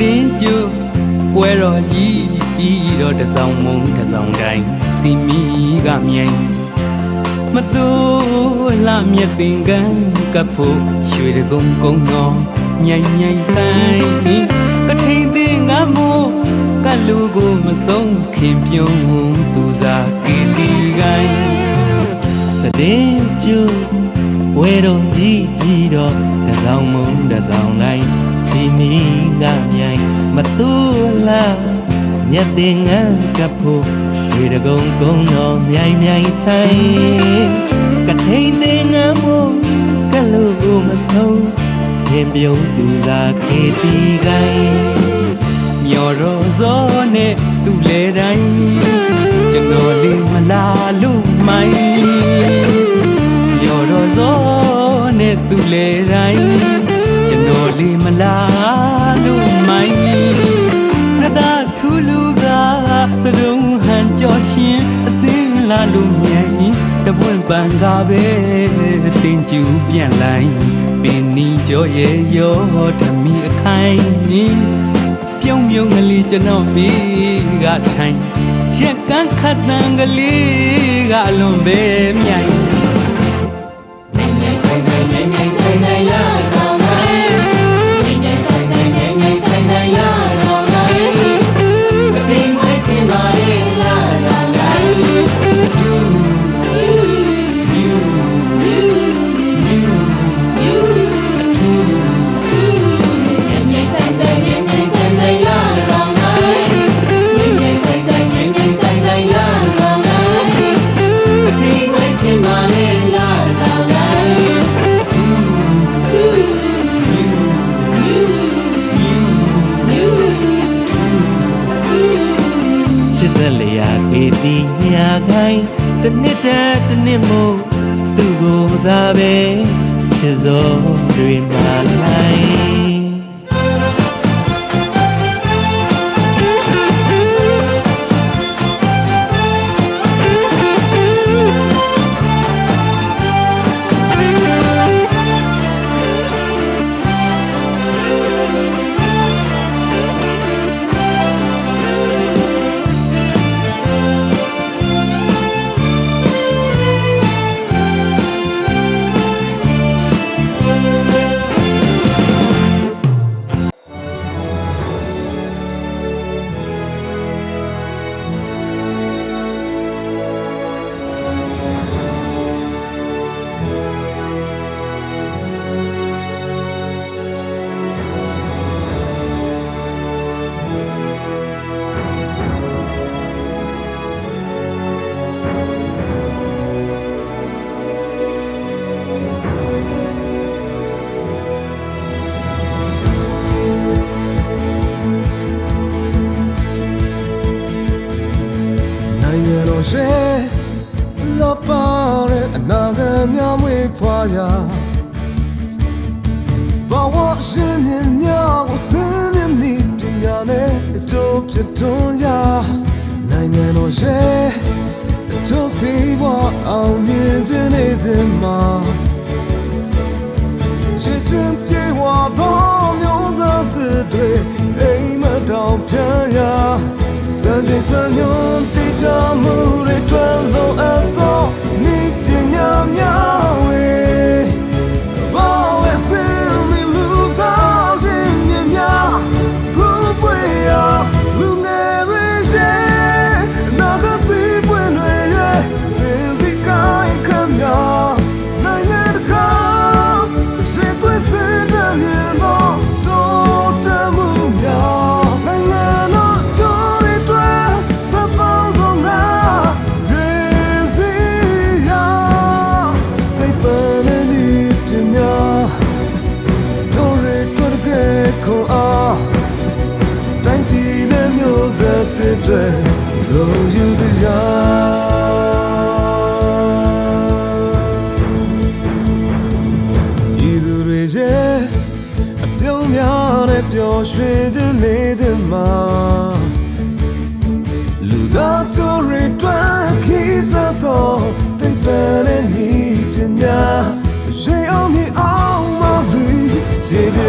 တင်းကျုပ်ပွဲတော်ကြီးပြီးတော့တစ်ဆောင်မုံတစ်ဆောင်တိုင်းစီမီကမြိုင်မတူလာမြက်တင်ကန်ကပ်ဖို့ရွှေတကုံကုံတော်ညိုင်ညိုင်ဆိုင်ကထိန်တင်ငါမို့ကလူကိုမဆုံးခင်ပြုံးသူစားကင်းဒီကိုင်းသတဲ့ကျုပ်ဝဲတော်ကြီးပြီးတော့တစောင်းမုံတစောင်းတိုင်း စီမီကမြိုင်မတူလားမြတ်တင်ငန်းကပ်ဖို့ရွှေတကုံကုန်းတော်မြိုင်မြိုင်ဆိုင်ကထိန်တင်ငန်းမို့ကလူကိုမဆုံးခင်ပြုံးသူစားကေတီကိုင်းမျော်တော်စောနဲ့သူ့လေတိုင်းကျွန်တော်လေးမလာလို့မိုင်းမျော်တော်စောနဲ့သူ့လေတိုင်းကျွန်တော် လေးမလာလို့မိုင်းနတ်သားထူလူကစရုံဟန်ကြော်ရှင်အစင်းလာလို့မြန်တပွင့်ပန်ကားပဲတင်ကျူပြန်လိုက်ပင်နီကြောရဲ့ရောဓမီအခိုင်နီပြုံးပြုံးကလေးကျွန်တော်ပြီးကထိုင်ရက်ကန်းခတ်တန်ကလေးကအလွန်ပဲမြိုင်ချ စ်သက်လျာကေတီညာခိုင်းတစ်နှစ်တည်းတစ်နှစ်မို့သူ့ကိုသာပဲချစ်စောတွေမှာလိုက် နိုင်ငံတော်ရှေလောပါတဲ့အနာဂတ်များမွေးဖွားရာဘာဝရှင်မြင်များကိုစင်းမြင်နေပညာနဲ့အကျိုးဖြစ်ထွန်းရာနိုင်ငံတော်ရှေကျိုးစီးပွားအောင်မြ စံချိန်စံညွန်တိကျမှုတွေ တွေလုံးယူစရာဒီသူတွေရဲ့အပြုံးများနဲ့ပျော်ရွှင်ခြင်းနေတဲ့မှာလူသားချိုးတွေတွန်းခီးစတော့တိတ်ပံနဲ့ဤပညာရှိအောင်မြင်အောင်မပြီးရေ